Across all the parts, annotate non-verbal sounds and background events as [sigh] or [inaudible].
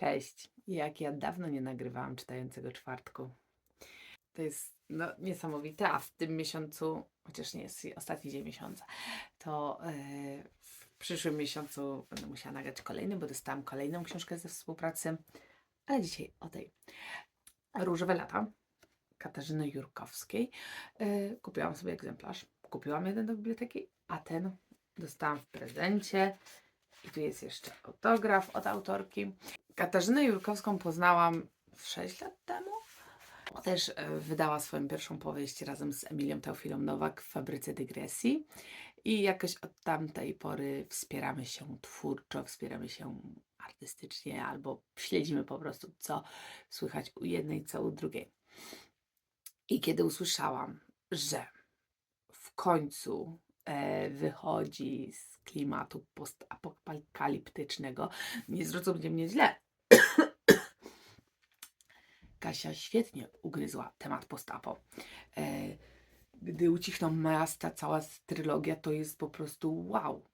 Cześć. Jak ja dawno nie nagrywałam czytającego czwartku. To jest no, niesamowite, a w tym miesiącu, chociaż nie jest ostatni dzień miesiąca, to yy, w przyszłym miesiącu będę musiała nagrać kolejny, bo dostałam kolejną książkę ze współpracy, ale dzisiaj o tej. Różowe lata Katarzyny Jurkowskiej. Yy, kupiłam sobie egzemplarz. Kupiłam jeden do biblioteki, a ten dostałam w prezencie. I tu jest jeszcze autograf od autorki. Katarzynę Jurkowską poznałam 6 lat temu. Też e, wydała swoją pierwszą powieść razem z Emilią Teofilą Nowak w Fabryce Dygresji. I jakoś od tamtej pory wspieramy się twórczo, wspieramy się artystycznie, albo śledzimy po prostu, co słychać u jednej, co u drugiej. I kiedy usłyszałam, że w końcu wychodzi z klimatu postapokaliptycznego, nie zrozumcie mnie źle. [coughs] Kasia świetnie ugryzła temat postapo. E, gdy ucichną miasta, cała trylogia to jest po prostu wow.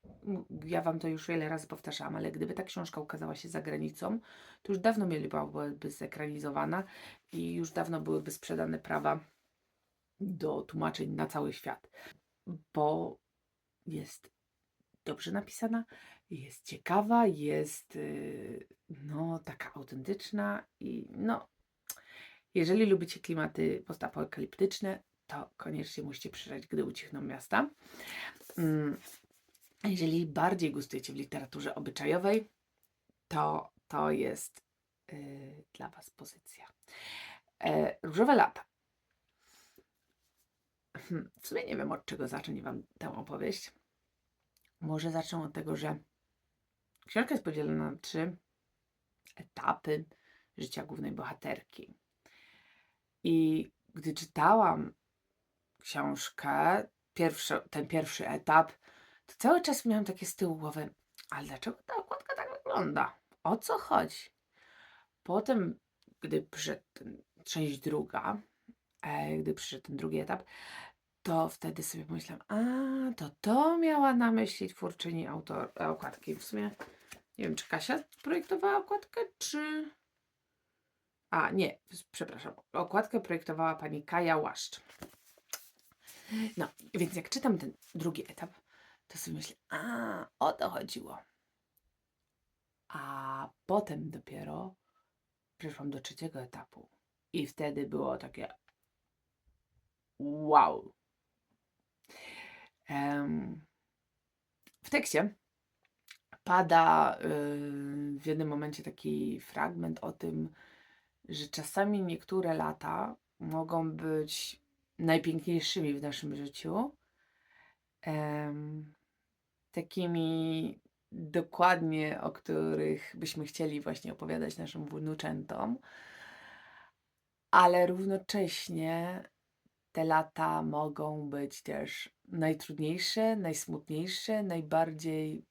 Ja wam to już wiele razy powtarzałam, ale gdyby ta książka ukazała się za granicą, to już dawno mielibyby zekranizowana i już dawno byłyby sprzedane prawa do tłumaczeń na cały świat. Bo jest dobrze napisana, jest ciekawa, jest yy, no taka autentyczna i no jeżeli lubicie klimaty postapokaliptyczne, to koniecznie musicie przeczytać, gdy ucichną miasta. Mm, jeżeli bardziej gustujecie w literaturze obyczajowej, to to jest yy, dla Was pozycja. E, Różowe lata. Hmm, w sumie nie wiem, od czego zacząć Wam tę opowieść. Może zacznę od tego, że książka jest podzielona na trzy etapy życia głównej bohaterki. I gdy czytałam książkę, pierwszy, ten pierwszy etap, to cały czas miałam takie z tyłu głowy, ale dlaczego ta okładka tak wygląda? O co chodzi? Potem, gdy przyszedł ten, część druga, e, gdy przyszedł ten drugi etap, to wtedy sobie pomyślałam, a to to miała na myśli twórczyni autor, e, okładki. W sumie nie wiem, czy Kasia projektowała okładkę, czy... A, nie, przepraszam. Okładkę projektowała pani Kaja Łaszcz. No, więc jak czytam ten drugi etap, to sobie myślę, a, o to chodziło. A potem dopiero przeszłam do trzeciego etapu. I wtedy było takie wow. W tekście pada yy, w jednym momencie taki fragment o tym, że czasami niektóre lata mogą być najpiękniejszymi w naszym życiu. takimi dokładnie, o których byśmy chcieli właśnie opowiadać naszym wnuczętom, ale równocześnie te lata mogą być też najtrudniejsze, najsmutniejsze, najbardziej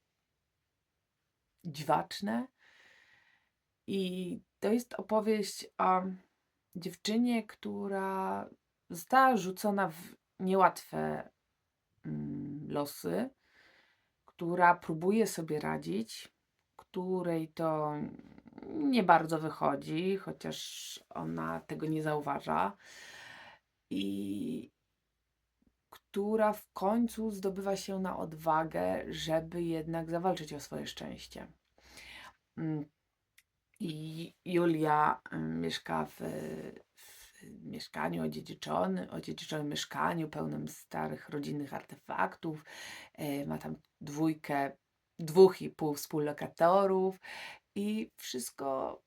dziwaczne. I to jest opowieść o dziewczynie, która została rzucona w niełatwe mm, losy, która próbuje sobie radzić, której to nie bardzo wychodzi, chociaż ona tego nie zauważa i która w końcu zdobywa się na odwagę, żeby jednak zawalczyć o swoje szczęście. Mm. I Julia mm, mieszka w, w mieszkaniu odziedziczonym, odziedziczonym mieszkaniu pełnym starych rodzinnych artefaktów. E, ma tam dwójkę, dwóch i pół współlokatorów i wszystko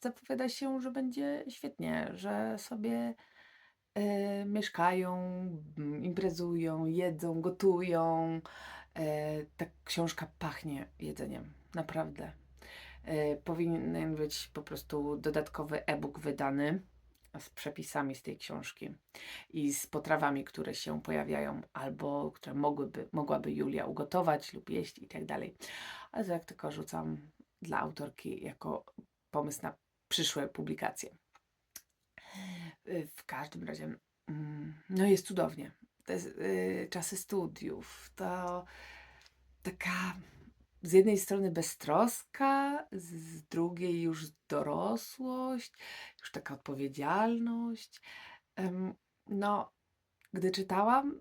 zapowiada się, że będzie świetnie, że sobie e, mieszkają, imprezują, jedzą, gotują. E, ta książka pachnie jedzeniem, naprawdę. E, powinien być po prostu dodatkowy e-book wydany z przepisami z tej książki i z potrawami, które się pojawiają, albo które mogłyby, mogłaby Julia ugotować lub jeść i tak dalej. Ale to jak tylko rzucam dla autorki jako pomysł na przyszłe publikacje. W każdym razie, mm, no jest cudownie. Te y, czasy studiów, to taka z jednej strony beztroska, z drugiej już dorosłość, już taka odpowiedzialność. No, gdy czytałam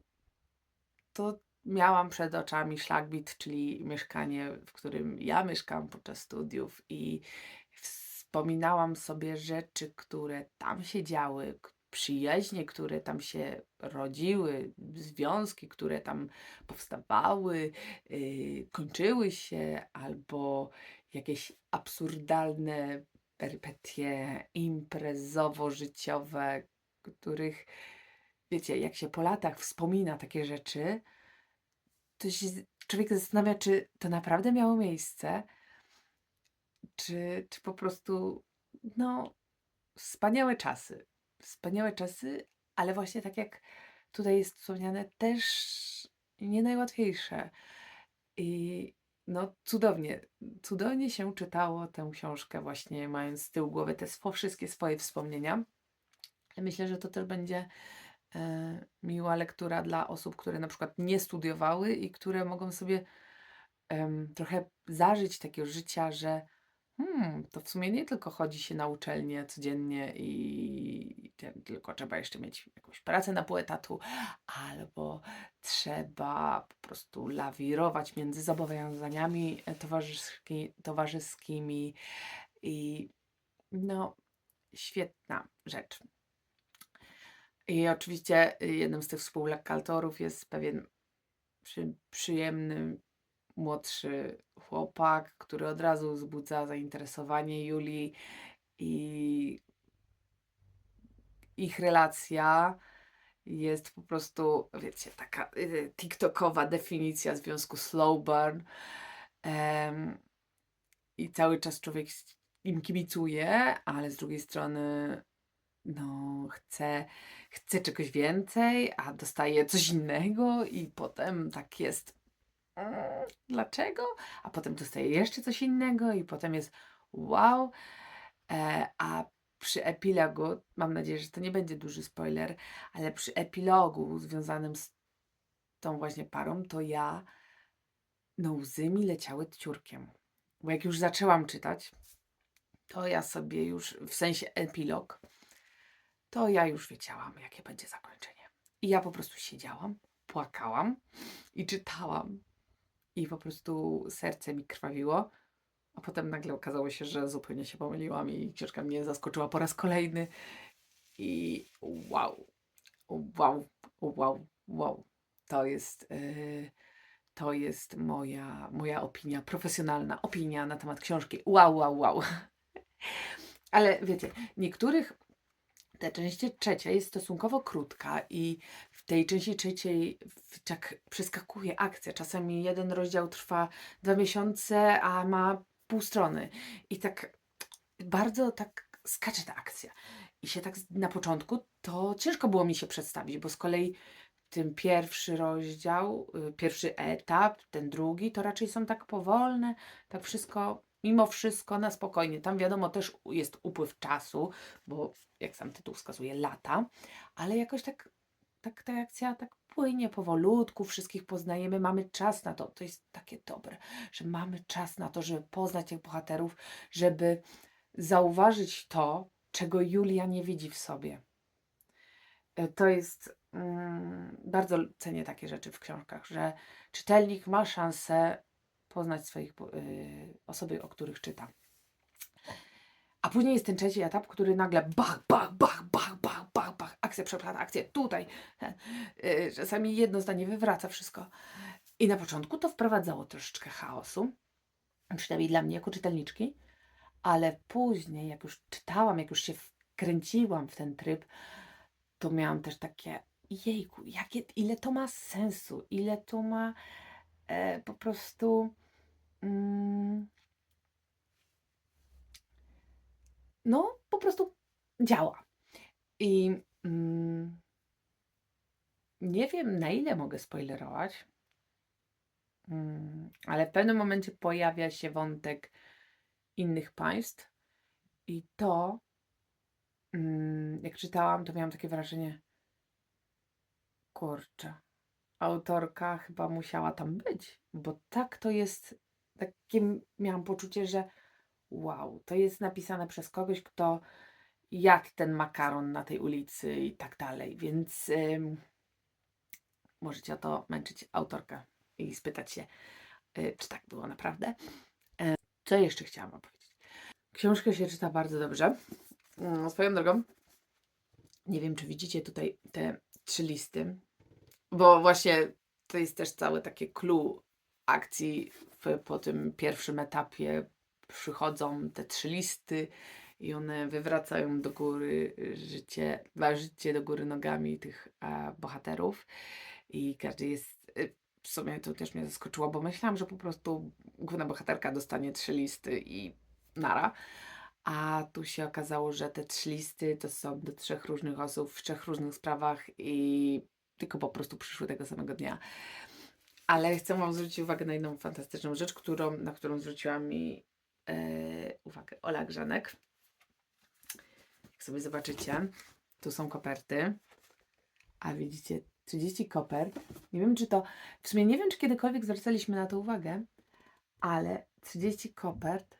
to miałam przed oczami Szlachbit, czyli mieszkanie, w którym ja mieszkam podczas studiów i wspominałam sobie rzeczy, które tam się działy, przyjaźnie, które tam się rodziły, związki, które tam powstawały, yy, kończyły się, albo jakieś absurdalne perypetie imprezowo-życiowe, których wiecie, jak się po latach wspomina takie rzeczy, to się człowiek zastanawia, czy to naprawdę miało miejsce, czy czy po prostu, no, wspaniałe czasy. Wspaniałe czasy, ale właśnie tak jak tutaj jest wspomniane, też nie najłatwiejsze. I no cudownie, cudownie się czytało tę książkę właśnie mając z tyłu głowy te swo wszystkie swoje wspomnienia. Myślę, że to też będzie, e, miła lektura dla osób, które na przykład nie studiowały i które mogą sobie, trochę zażyć takiego życia, że hmm, to w sumie nie tylko chodzi się na uczelnię codziennie i tylko trzeba jeszcze mieć jakąś pracę na pół etatu, albo trzeba po prostu lawirować między zobowiązaniami, e, towarzyski towarzyskimi i no, świetna rzecz. I oczywiście, y, jednym z tych współlokatorów jest pewien przy przyjemny, młodszy chłopak, który od razu wzbudza zainteresowanie Julii i ich relacja jest po prostu, wiecie, taka, y, tiktokowa definicja związku slow burn. Em, i cały czas człowiek im kibicuje, ale z drugiej strony, no, chce chce czegoś więcej, a dostaje coś innego i potem tak jest dlaczego? A potem dostaje jeszcze coś innego i potem jest wow. E, a przy epilogu, mam nadzieję, że to nie będzie duży spoiler, ale przy epilogu związanym z tą właśnie parą, to ja no łzy mi leciały ciurkiem. Bo jak już zaczęłam czytać, to ja sobie już w sensie epilog, to ja już wiedziałam, jakie będzie zakończenie. I ja po prostu siedziałam, płakałam i czytałam. I po prostu serce mi krwawiło. A potem nagle okazało się, że zupełnie się pomyliłam i książka mnie zaskoczyła po raz kolejny. I wow, wow, wow, wow. To jest, yy, to jest moja, moja opinia, profesjonalna opinia na temat książki. Wow, wow, wow. [laughs] Ale wiecie, niektórych ta część trzecia jest stosunkowo krótka i w tej części trzeciej tak przeskakuje akcja. Czasami jeden rozdział trwa 2 miesiące, a ma pół strony. I tak bardzo tak skacze ta akcja. I się tak na początku to ciężko było mi się przedstawić, bo z kolei ten pierwszy rozdział, y, pierwszy etap, ten drugi, to raczej są tak powolne, tak wszystko mimo wszystko na spokojnie. Tam wiadomo też jest upływ czasu, bo jak sam tytuł wskazuje, lata, ale jakoś tak tak ta akcja tak płynie powolutku, wszystkich poznajemy, mamy czas na to. To jest takie dobre, że mamy czas na to, żeby poznać tych bohaterów, żeby zauważyć to, czego Julia nie widzi w sobie. E, to jest, mm, bardzo cenię takie rzeczy w książkach, że czytelnik ma szansę poznać swoich yy, osoby, o których czyta. A później jest ten trzeci etap, który nagle bach, bach, bach, bach, bach, bach, bach, akcja przeplata, akcja tutaj. Yy, [laughs] czasami jedno zdanie wywraca wszystko. I na początku to wprowadzało troszeczkę chaosu, przynajmniej dla mnie jako czytelniczki, ale później, jak już czytałam, jak już się wkręciłam w ten tryb, to miałam też takie: „Jejku, jakie ile to ma sensu, ile to ma, e, po prostu, mm" no, po prostu działa. I, mm nie wiem, na ile mogę spoilerować. Mm, ale w pewnym momencie pojawia się wątek innych państw i to mm, jak czytałam, to miałam takie wrażenie kurczę, autorka chyba musiała tam być, bo tak to jest takie m miałam poczucie, że wow, to jest napisane przez kogoś, kto jadł ten makaron na tej ulicy i tak dalej, więc, ym możecie o to męczyć autorkę i spytać się, y, czy tak było naprawdę. E, co jeszcze chciałam powiedzieć? Książkę się czyta bardzo dobrze. Mm, swoją drogą, nie wiem, czy widzicie tutaj te 3 listy, bo właśnie to jest też całe takie clue akcji po tym pierwszym etapie przychodzą te 3 listy i one wywracają do góry życie życie do góry nogami tych, a, bohaterów i każdy jest y, w sumie to też mnie zaskoczyło, bo myślałam, że po prostu główna bohaterka dostanie 3 listy i nara, a tu się okazało, że te 3 listy to są do 3 różnych osób w 3 różnych sprawach i tylko po prostu przyszły tego samego dnia. Ale chcę wam zwrócić uwagę na jedną fantastyczną rzecz, którą na którą zwróciła mi, e, uwagę Ola Grzanek. Jak sobie zobaczycie, tu są koperty, a widzicie 30 kopert. Nie wiem, czy to w sumie nie wiem, czy kiedykolwiek zwracaliśmy na to uwagę, ale 30 kopert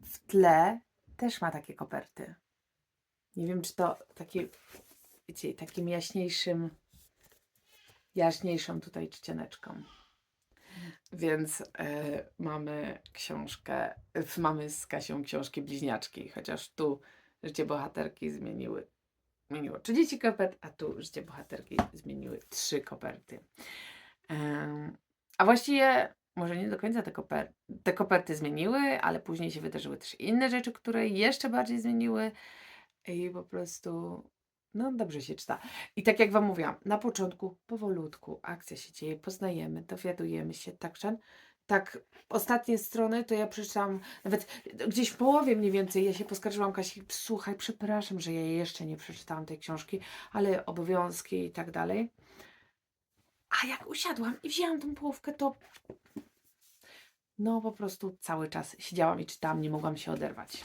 w tle też ma takie koperty. Nie wiem, czy to takie, wiecie, takim jaśniejszym jaśniejszą tutaj czcioneczką. Więc, e, mamy książkę f mamy z Kasią książki bliźniaczki, chociaż tu życie bohaterki zmieniły zmieniło 30 kopert, a tu życie bohaterki zmieniły 3 koperty. Em, a właściwie może nie do końca te koper te koperty zmieniły, ale później się wydarzyły też inne rzeczy, które jeszcze bardziej zmieniły i po prostu, no dobrze się czyta. I tak jak wam mówiłam, na początku powolutku akcja się dzieje, poznajemy, dowiadujemy się, także tak ostatnie strony to ja przeczytałam nawet gdzieś w połowie mniej więcej, ja się poskarżyłam Kasi: "Słuchaj, przepraszam, że ja jeszcze nie przeczytałam tej książki, ale obowiązki i tak dalej". A jak usiadłam i wzięłam tą połówkę, to no po prostu cały czas siedziałam i czytałam, nie mogłam się oderwać.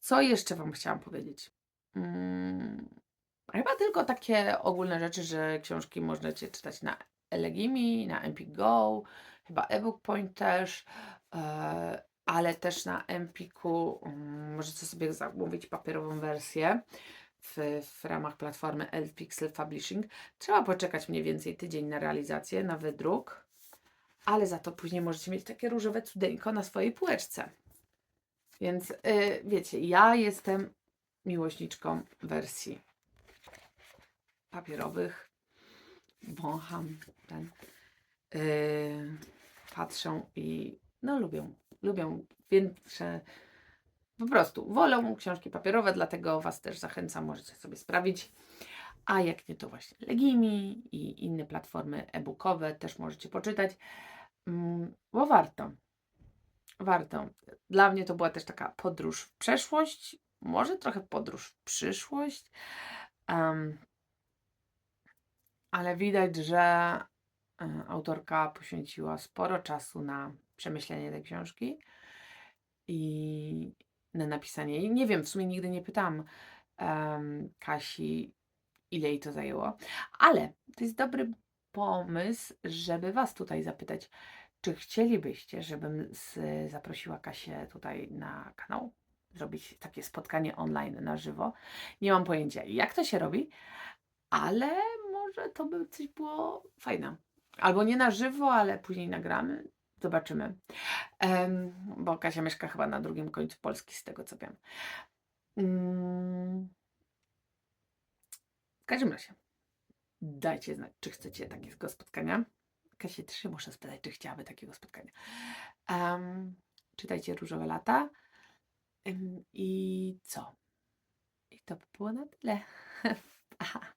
Co jeszcze wam chciałam powiedzieć? Mm, chyba tylko takie ogólne rzeczy, że książki możecie czytać na Elegimi, na Empik Go, chyba eBook Point też, e, ale też na Empiku mm, możecie sobie zamówić papierową wersję w w ramach platformy Elfpixel Publishing. Trzeba poczekać mniej więcej tydzień na realizację, na wydruk, ale za to później możecie mieć takie różowe cudeńko na swojej półeczce. Więc, y, wiecie, ja jestem miłośniczką wersji papierowych. Wącham ten, yy, patrzę i no lubią, lubią większe po prostu wolą książki papierowe, dlatego was też zachęcam, możecie sobie sprawić. A jak nie, to właśnie Legimi i inne platformy e-bookowe też możecie poczytać, mm, bo warto. Warto. Dla mnie to była też taka podróż w przeszłość, może trochę podróż w przyszłość. Em ale widać, że, e, autorka poświęciła sporo czasu na przemyślenie tej książki i na napisanie jej. Nie wiem, w sumie nigdy nie pytałam, em, Kasi, ile jej to zajęło, ale to jest dobry pomysł, żeby was tutaj zapytać, czy chcielibyście, żebym z zaprosiła Kasię tutaj na kanał? Zrobić takie spotkanie online na żywo. Nie mam pojęcia, jak to się robi, ale może to by coś było fajne. Albo nie na żywo, ale później nagramy. Zobaczymy. Em, bo Kasia mieszka chyba na drugim końcu Polski, z tego co wiem. Mm. W każdym razie, dajcie znać, czy chcecie takiego spotkania. Też się muszę spytać, czy chciałaby takiego spotkania. Em, czytajcie Różowe lata. Ym, I co? I to by było na tyle. [laughs]